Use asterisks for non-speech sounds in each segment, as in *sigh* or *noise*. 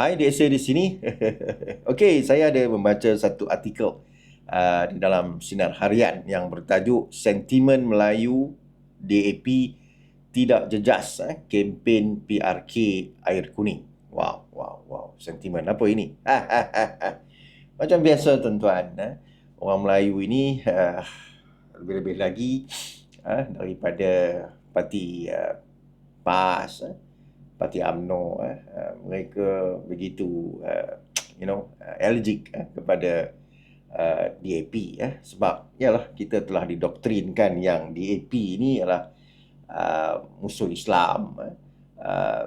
Hai, DSA di sini. *laughs* Okey, saya ada membaca satu artikel uh, di dalam Sinar Harian yang bertajuk Sentimen Melayu DAP tidak jejas eh, kempen PRK air kuning. Wow, wow, wow. Sentimen apa ini? *laughs* Macam biasa tuan-tuan, eh, orang Melayu ini uh, *laughs* lebih-lebih lagi uh, daripada parti uh, PAS, uh, parti AMNO eh, uh, mereka begitu uh, you know uh, allergic eh, kepada uh, DAP eh sebab yalah kita telah didoktrinkan yang DAP ini ialah uh, musuh Islam eh, uh,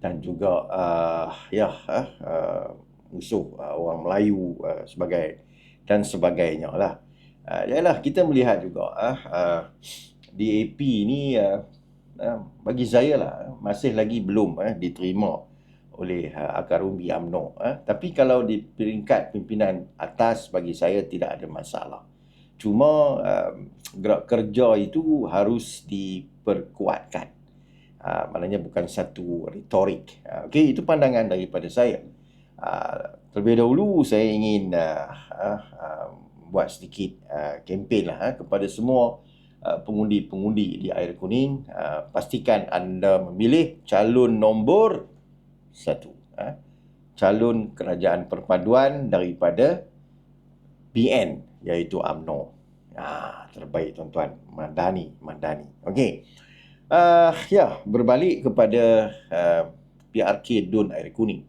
dan juga uh, ya uh, uh, musuh uh, orang Melayu uh, sebagai dan sebagainya lah. Uh, yalah kita melihat juga uh, uh, DAP ini uh, Eh, bagi saya lah masih lagi belum eh, diterima oleh uh, akar umbi UMNO eh. tapi kalau di peringkat pimpinan atas bagi saya tidak ada masalah. Cuma uh, gerak kerja itu harus diperkuatkan. Uh, maknanya bukan satu retorik. Uh, okey itu pandangan daripada saya. Uh, terlebih dahulu saya ingin uh, uh, uh, buat sedikit uh, kempen lah uh, kepada semua pengundi-pengundi di air kuning uh, pastikan anda memilih calon nombor satu uh, calon kerajaan perpaduan daripada BN iaitu AMNO ah, terbaik tuan-tuan. Mandani Mandani okey. Uh, ya berbalik kepada uh, PRK Dun Air Kuning.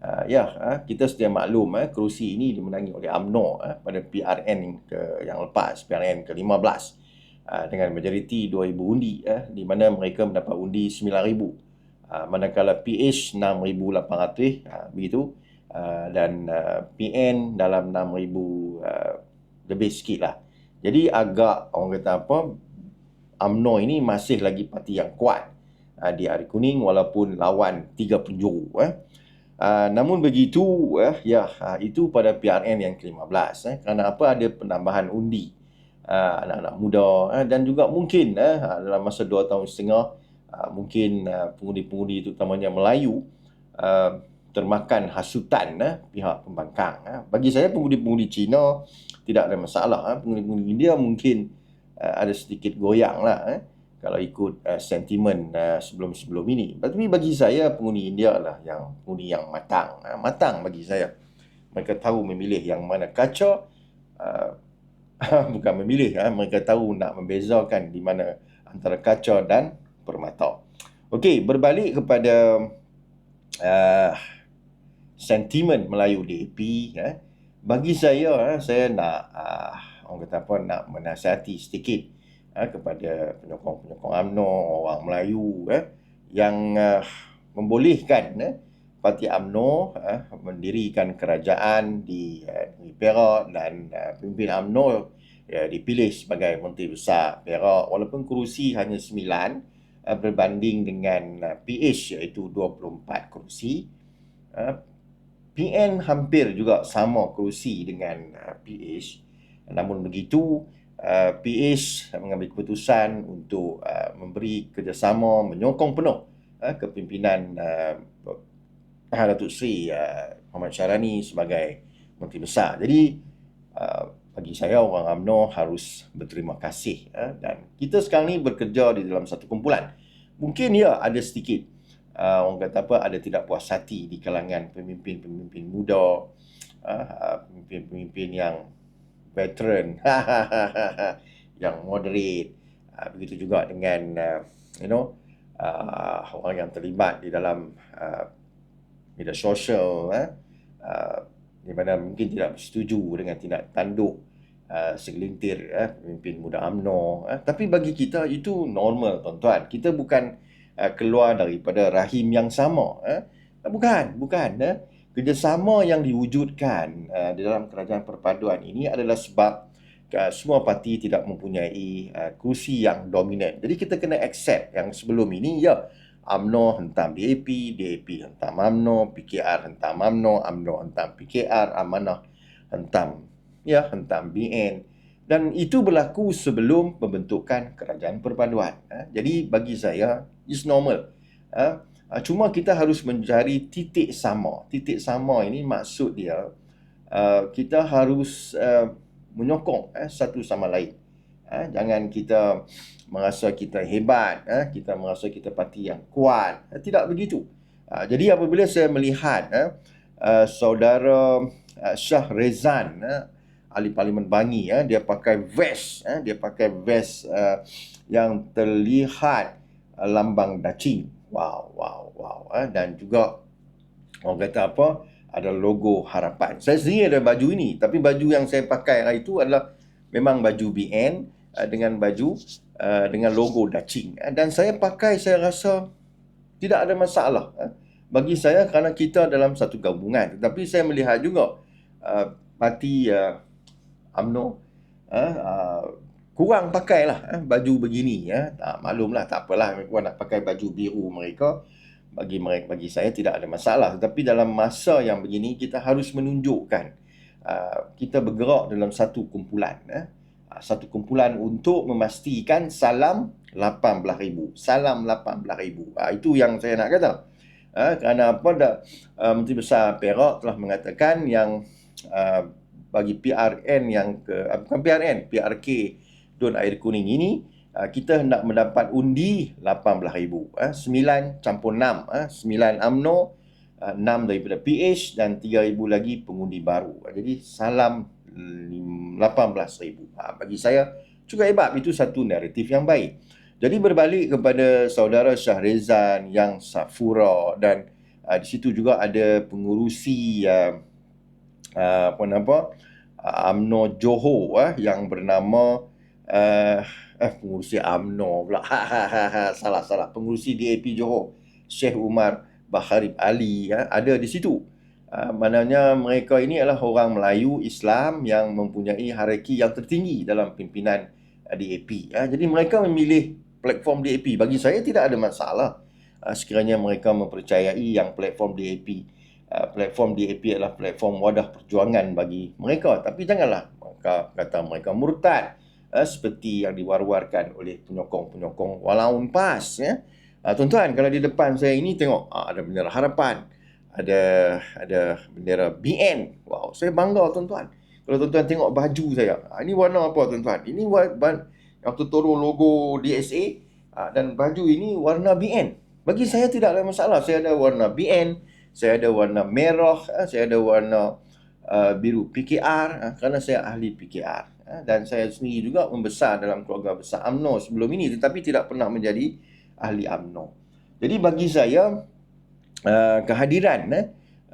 Uh, ya uh, kita sedia maklum uh, kerusi ini dimenangi oleh AMNO uh, pada PRN ke yang lepas PRN ke-15 Ah, dengan majoriti 2000 undi eh, di mana mereka mendapat undi 9000 uh, ah, manakala PH 6800 uh, begitu. Uh, dan uh, PN dalam 6000 uh, lebih sikit lah. Jadi agak orang kata apa UMNO ini masih lagi parti yang kuat. Uh, di Hari Kuning walaupun lawan tiga penjuru eh. Uh, namun begitu eh, ya uh, itu pada PRN yang ke-15 eh, kerana apa? Ada penambahan undi uh, anak-anak muda uh, dan juga mungkin uh, dalam masa dua tahun setengah uh, mungkin uh, pengundi-pengundi itu utamanya Melayu uh, termakan hasutan uh, pihak pembangkang. Uh. Bagi saya pengundi-pengundi Cina tidak ada masalah. Uh. Pengundi-pengundi India mungkin uh, ada sedikit goyang lah. Uh kalau ikut uh, sentimen uh, sebelum-sebelum ini. Tapi bagi saya pengundi India lah yang pengundi yang matang. Uh, matang bagi saya. Mereka tahu memilih yang mana kaca, uh, *laughs* bukan memilih ha? mereka tahu nak membezakan di mana antara kaca dan permata okey berbalik kepada uh, sentimen Melayu DAP ha? bagi saya saya nak uh, orang kata apa nak menasihati sedikit ha? kepada penyokong-penyokong UMNO orang Melayu ha? yang uh, membolehkan ha? Parti AMNO uh, mendirikan kerajaan di uh, Perak dan uh, pemimpin AMNO uh, dipilih sebagai Menteri Besar Perak walaupun kerusi hanya 9 uh, berbanding dengan uh, PH iaitu 24 kerusi. Uh, PN hampir juga sama kerusi dengan uh, PH. Namun begitu, uh, PH mengambil keputusan untuk uh, memberi kerjasama menyokong penuh uh, kepimpinan uh, Datuk Seri uh, Muhammad Syarani sebagai Menteri Besar. Jadi uh, bagi saya orang UMNO harus berterima kasih uh, dan kita sekarang ni bekerja di dalam satu kumpulan. Mungkin ya ada sedikit uh, orang kata apa ada tidak puas hati di kalangan pemimpin-pemimpin muda, uh, pemimpin-pemimpin yang veteran, *laughs* yang moderate. Uh, begitu juga dengan uh, you know uh, orang yang terlibat di dalam uh, media sosial eh, uh, di mana mungkin tidak setuju dengan tindak tanduk uh, segelintir eh, pemimpin muda UMNO eh. tapi bagi kita itu normal tuan-tuan kita bukan uh, keluar daripada rahim yang sama eh. bukan bukan eh. kerjasama yang diwujudkan uh, di dalam kerajaan perpaduan ini adalah sebab uh, semua parti tidak mempunyai uh, kursi yang dominan jadi kita kena accept yang sebelum ini ya UMNO hentam DAP, DAP hentam UMNO, PKR hentam UMNO, UMNO hentam PKR, Amanah hentam ya hentam BN dan itu berlaku sebelum pembentukan kerajaan perpaduan. Ha? Jadi bagi saya is normal. Ha? Uh, cuma kita harus mencari titik sama. Titik sama ini maksud dia kita harus menyokong satu sama lain. Jangan kita merasa kita hebat, uh, kita merasa kita parti yang kuat. Uh, tidak begitu. Uh, jadi apabila saya melihat uh, uh, saudara uh, Shah Rezan, uh, ahli parlimen Bangi ya dia pakai vest ya dia pakai vest uh, yang terlihat uh, lambang dacing wow wow wow eh. dan juga orang kata apa ada logo harapan saya sendiri ada baju ini tapi baju yang saya pakai hari itu adalah memang baju BN uh, dengan baju uh, dengan logo dacing eh. dan saya pakai saya rasa tidak ada masalah eh. bagi saya kerana kita dalam satu gabungan tetapi saya melihat juga uh, parti uh, UMNO uh, uh, kurang pakailah uh, baju begini ya. Uh, maklumlah tak apalah mereka nak pakai baju biru mereka bagi mereka bagi saya tidak ada masalah tetapi dalam masa yang begini kita harus menunjukkan uh, kita bergerak dalam satu kumpulan uh, satu kumpulan untuk memastikan salam 18,000 salam 18,000 uh, itu yang saya nak kata. Uh, kerana apa dah uh, Menteri Besar Perak telah mengatakan yang uh, bagi PRN yang ke uh, bukan PRN PRK Don Air Kuning ini uh, kita hendak mendapat undi 18,000 uh, 9 campur 6 uh, 9 AMNO uh, 6 daripada PH dan 3,000 lagi pengundi baru. Jadi salam 18,000 uh, bagi saya cukup hebat. Itu satu naratif yang baik. Jadi berbalik kepada saudara Syahrizan yang Safura dan uh, di situ juga ada pengurusi uh, uh, apa nama UMNO Johor uh, yang bernama uh, eh pengurusi UMNO pula. Salah salah. Pengurusi DAP Johor Syekh Umar Baharib Ali uh, ada di situ uh, maknanya mereka ini adalah orang Melayu Islam yang mempunyai hierarki yang tertinggi dalam pimpinan uh, DAP uh, jadi mereka memilih platform DAP bagi saya tidak ada masalah. Uh, sekiranya mereka mempercayai yang platform DAP Uh, platform DAP adalah platform wadah perjuangan bagi mereka. Tapi janganlah mereka kata mereka murtad uh, seperti yang diwar-warkan oleh penyokong-penyokong walaun PAS ya. Uh, tuan-tuan kalau di depan saya ini tengok uh, ada bendera harapan ada ada bendera BN wow saya bangga tuan-tuan. Kalau tuan-tuan tengok baju saya uh, ini warna apa tuan-tuan? Ini warna yang tertoro logo DSA uh, dan baju ini warna BN bagi saya tidak ada masalah. Saya ada warna BN saya ada warna merah, eh, saya ada warna biru PKR kerana saya ahli PKR dan saya sendiri juga membesar dalam keluarga besar AMNO sebelum ini tetapi tidak pernah menjadi ahli AMNO. Jadi bagi saya uh, kehadiran uh,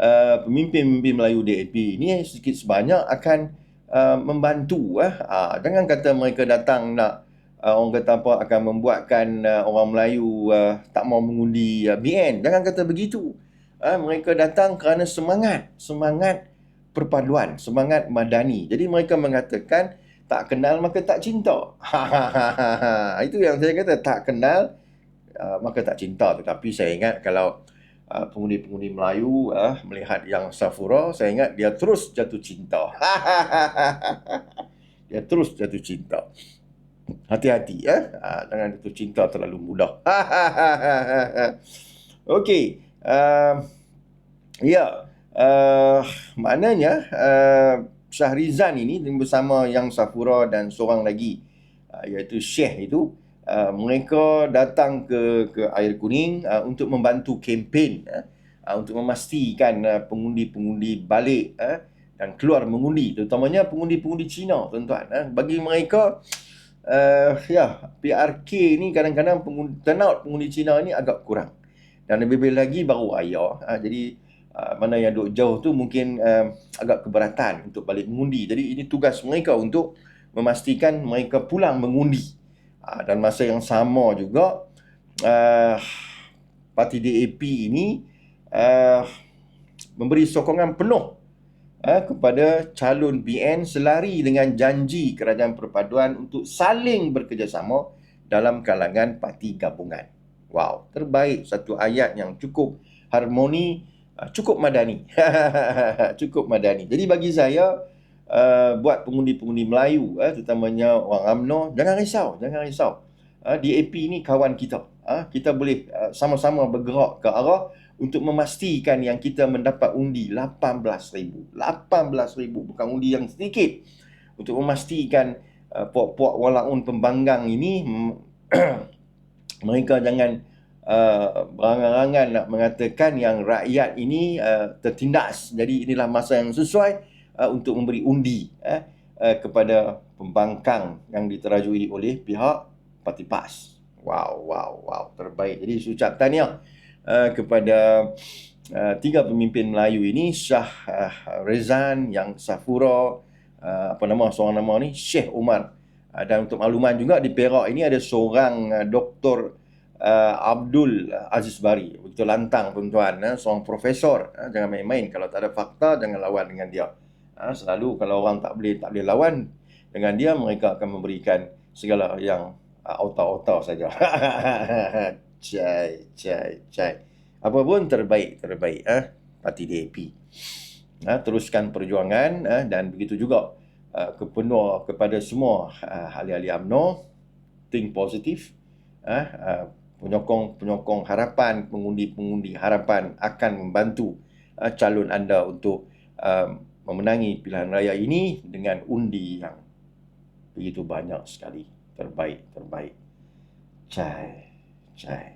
uh, pemimpin-pemimpin Melayu DAP ini sedikit sebanyak akan uh, membantu uh, uh, jangan kata mereka datang nak uh, orang kata apa akan membuatkan uh, orang Melayu uh, tak mau mengundi uh, BN jangan kata begitu. Ha, mereka datang kerana semangat semangat perpaduan semangat madani. Jadi mereka mengatakan tak kenal maka tak cinta. *laughs* Itu yang saya kata tak kenal uh, maka tak cinta. Tetapi saya ingat kalau uh, pengundi-pengundi Melayu uh, melihat yang Safura saya ingat dia terus jatuh cinta. *laughs* Dia terus jatuh cinta. Hati-hati ya. Uh, jangan jatuh cinta terlalu mudah. *laughs* Okey uh, ya uh, maknanya uh, Syahrizan ini bersama yang Safura dan seorang lagi uh, iaitu Syekh itu uh, mereka datang ke ke air kuning uh, untuk membantu kempen uh, untuk memastikan uh, pengundi-pengundi balik uh, dan keluar mengundi terutamanya pengundi-pengundi Cina tuan-tuan uh, bagi mereka uh, ya PRK ni kadang-kadang pengundi, turnout pengundi Cina ni agak kurang dan lebih-lebih lagi baru ayah. Ha, jadi uh, mana yang duduk jauh tu mungkin uh, agak keberatan untuk balik mengundi. Jadi ini tugas mereka untuk memastikan mereka pulang mengundi. Uh, dan masa yang sama juga uh, parti DAP ini uh, memberi sokongan penuh uh, kepada calon BN selari dengan janji kerajaan perpaduan untuk saling bekerjasama dalam kalangan parti gabungan. Wow, terbaik satu ayat yang cukup harmoni, uh, cukup madani. *laughs* cukup madani. Jadi bagi saya, uh, buat pengundi-pengundi Melayu, uh, terutamanya orang UMNO, jangan risau, jangan risau. Uh, DAP ni kawan kita. uh, kita boleh uh, sama-sama bergerak ke arah untuk memastikan yang kita mendapat undi 18,000. 18,000 bukan undi yang sedikit. Untuk memastikan uh, puak-puak walaun pembanggang ini *clears throat* mereka jangan uh, berangan-angan nak mengatakan yang rakyat ini uh, tertindas. Jadi inilah masa yang sesuai uh, untuk memberi undi uh, uh, kepada pembangkang yang diterajui oleh pihak Parti PAS. Wow, wow, wow, terbaik. Jadi ucap tahniah uh, kepada uh, tiga pemimpin Melayu ini, Shah uh, Rezan, Yang Safura, uh, apa nama seorang nama ni, Syekh Umar Ah, dan untuk makluman juga di Perak ini ada seorang uh, doktor uh, Abdul Aziz Bari. Begitu lantang tuan-tuan, uh, seorang profesor. Uh, jangan main-main kalau tak ada fakta jangan lawan dengan dia. Uh, selalu kalau orang tak boleh tak boleh lawan dengan dia mereka akan memberikan segala yang uh, auta-auta saja. *laughs* cai, cai, cai. Apa pun terbaik, terbaik ah uh, parti DAP. Uh, teruskan perjuangan uh, dan begitu juga Uh, kepenuh kepada semua uh, ahli-ahli UMNO think positif uh, uh, penyokong-penyokong harapan pengundi-pengundi harapan akan membantu uh, calon anda untuk uh, memenangi pilihan raya ini dengan undi yang begitu banyak sekali. Terbaik terbaik. Cai cai